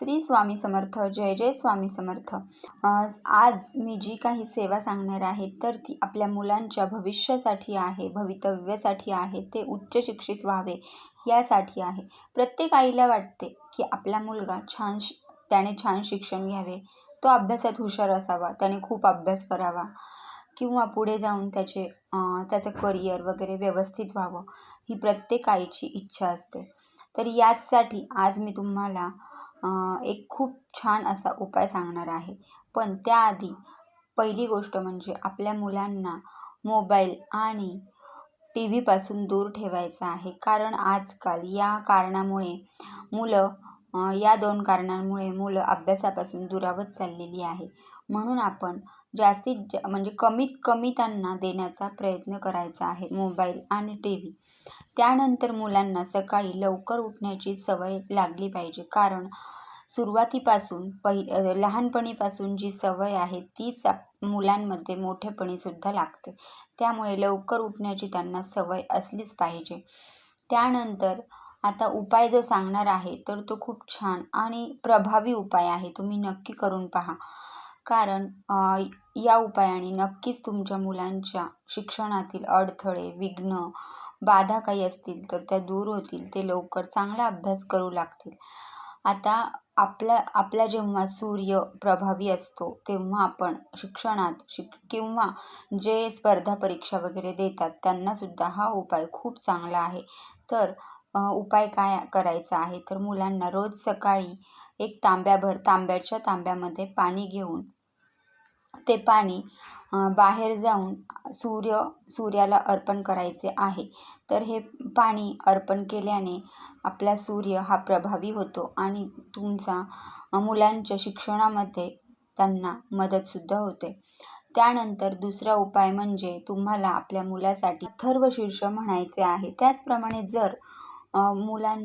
श्री स्वामी समर्थ जय जय स्वामी समर्थ. आज मी जी काही सेवा सांगणार आहे तर ती आपल्या मुलांच्या भविष्यासाठी आहे भवितव्यासाठी आहे ते उच्च शिक्षित व्हावे यासाठी आहे. प्रत्येक आईला वाटते की आपला मुलगा छान त्याने छान शिक्षण घ्यावे. तो अभ्यासात हुशार असावा त्याने खूप अभ्यास करावा. किंवा पुढे जाऊन त्याचे त्याचं करिअर वगैरे व्यवस्थित व्हावं ही प्रत्येक आईची इच्छा असते. तर याचसाठी आज मी तुम्हाला एक खूप छान असा उपाय सांगणार आहे. पण त्याआधी पहिली गोष्ट म्हणजे आपल्या मुलांना मोबाईल आणि टी व्हीपासून दूर ठेवायचं आहे. कारण आजकाल या कारणामुळे मुलं या दोन कारणांमुळे मुलं अभ्यासापासून दुरावत चाललेली आहे. म्हणून आपण जास्तीत जा म्हणजे कमीत कमी त्यांना देण्याचा प्रयत्न करायचा आहे मोबाईल आणि टी व्ही त्यानंतर मुलांना सकाळी लवकर उठण्याची सवय लागली पाहिजे. कारण सुरुवातीपासून पहि लहानपणीपासून जी सवय आहे तीच आप मुलांमध्ये मोठेपणीसुद्धा लागते. त्यामुळे लवकर उठण्याची त्यांना सवय असलीच पाहिजे. त्यानंतर आता उपाय जो सांगणार आहे तर तो खूप छान आणि प्रभावी उपाय आहे. तुम्ही नक्की करून पहा. कारण या उपायाने नक्कीच तुमच्या मुलांच्या शिक्षणातील अडथळे विघ्न बाधा काही असतील तर त्या दूर होतील. ते लवकर चांगला अभ्यास करू लागतील. आता आपला आपला जेव्हा सूर्य प्रभावी असतो तेव्हा आपण शिक्षणात शिक किंवा जे स्पर्धा परीक्षा वगैरे देतात त्यांनासुद्धा हा उपाय खूप चांगला आहे. तर उपाय काय करायचा आहे? तर मुलांना रोज सकाळी एक तांब्याभर तांब्याच्या तांब्यामध्ये पाणी घेऊन ते पाणी बाहेर जाऊन सूर्य सूर्याला अर्पण करायचे आहे. तर हे पाणी अर्पण केल्याने आपला सूर्य हा प्रभावी होतो आणि तुमचा मुलांच्या शिक्षणामध्ये त्यांना मदतसुद्धा होते. त्यानंतर दुसरा उपाय म्हणजे तुम्हाला आपल्या मुलासाठी शीर्ष म्हणायचे आहे. त्याचप्रमाणे जर मुलां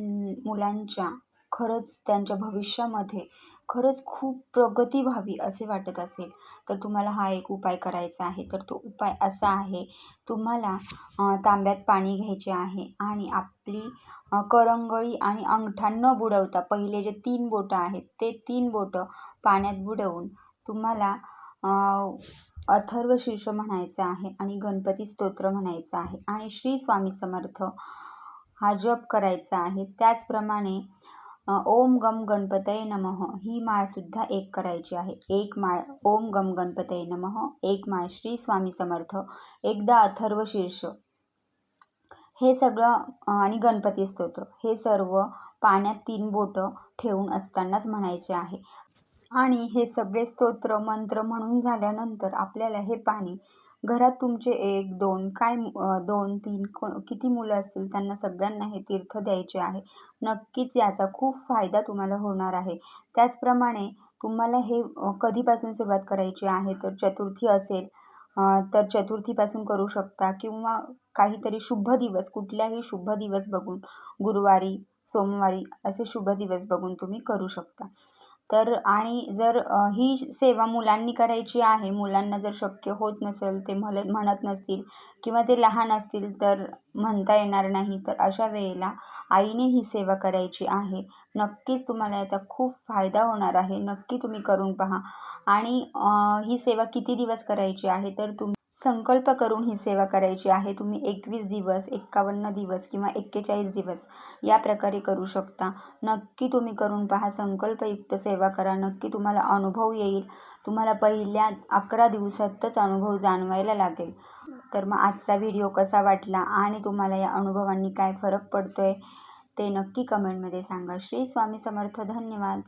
मुलांच्या खरंच त्यांच्या भविष्यामध्ये खरंच खूप प्रगती व्हावी असे वाटत असेल. तर तुम्हाला हा एक उपाय करायचा आहे. तर तो उपाय असा आहे तुम्हाला तांब्यात पाणी घ्यायचे आहे आणि आपली करंगळी आणि अंगठा न बुडवता पहिले जे तीन बोटं आहेत ते तीन बोटं पाण्यात बुडवून तुम्हाला अथर्व शीर्ष म्हणायचं आहे आणि गणपती स्तोत्र म्हणायचं आहे आणि श्री स्वामी समर्थ हा जप करायचा आहे. त्याचप्रमाणे ओम गम गणपतये नमः. ही माळसुद्धा एक करायची आहे. एक माळ ओम गम गणपतय नमः. एक माळ श्री स्वामी समर्थ. एकदा अथर्व शीर्ष. हे सगळं आणि गणपती स्तोत्र. हे सर्व पाण्यात तीन बोटं ठेवून असतानाच म्हणायचे आहे. आणि हे सगळे स्तोत्र मंत्र म्हणून झाल्यानंतर आपल्याला हे पाणी घरात तुमचे एक दोन काय दोन तीन किती मुलं असतील त्यांना सगळ्यांना हे तीर्थ द्यायचे आहे. नक्कीच याचा खूप फायदा तुम्हाला होणार आहे. त्याचप्रमाणे तुम्हाला हे कधीपासून सुरुवात करायची आहे? तर चतुर्थी असेल तर चतुर्थीपासून करू शकता किंवा काहीतरी शुभ दिवस कुठल्याही शुभ दिवस बघून गुरुवारी सोमवारी असे शुभ दिवस बघून तुम्ही करू शकता. तर आणि जर ही सेवा मुलांनी करायची आहे मुलांना जर शक्य होत नसेल ते म्हल म्हणत नसतील किंवा ते लहान असतील तर म्हणता येणार नाही तर अशा वेळेला आईने ही सेवा करायची आहे. नक्कीच तुम्हाला याचा खूप फायदा होणार आहे. नक्की तुम्ही करून पहा. आणि ही सेवा किती दिवस करायची आहे तर तुम संकल्प करून ही सेवा करायची आहे. तुम्ही एकवीस दिवस एक्कावन्न दिवस किंवा एक्केचाळीस दिवस या प्रकारे करू शकता. नक्की तुम्ही करून पहा. संकल्पयुक्त सेवा करा. नक्की तुम्हाला अनुभव येईल. तुम्हाला पहिल्या अकरा दिवसातच अनुभव जाणवायला लागेल. तर मग आजचा व्हिडिओ कसा वाटला आणि तुम्हाला या अनुभवांनी काय फरक पडतो आहे ते नक्की कमेंटमध्ये सांगा. श्री स्वामी समर्थ. धन्यवाद.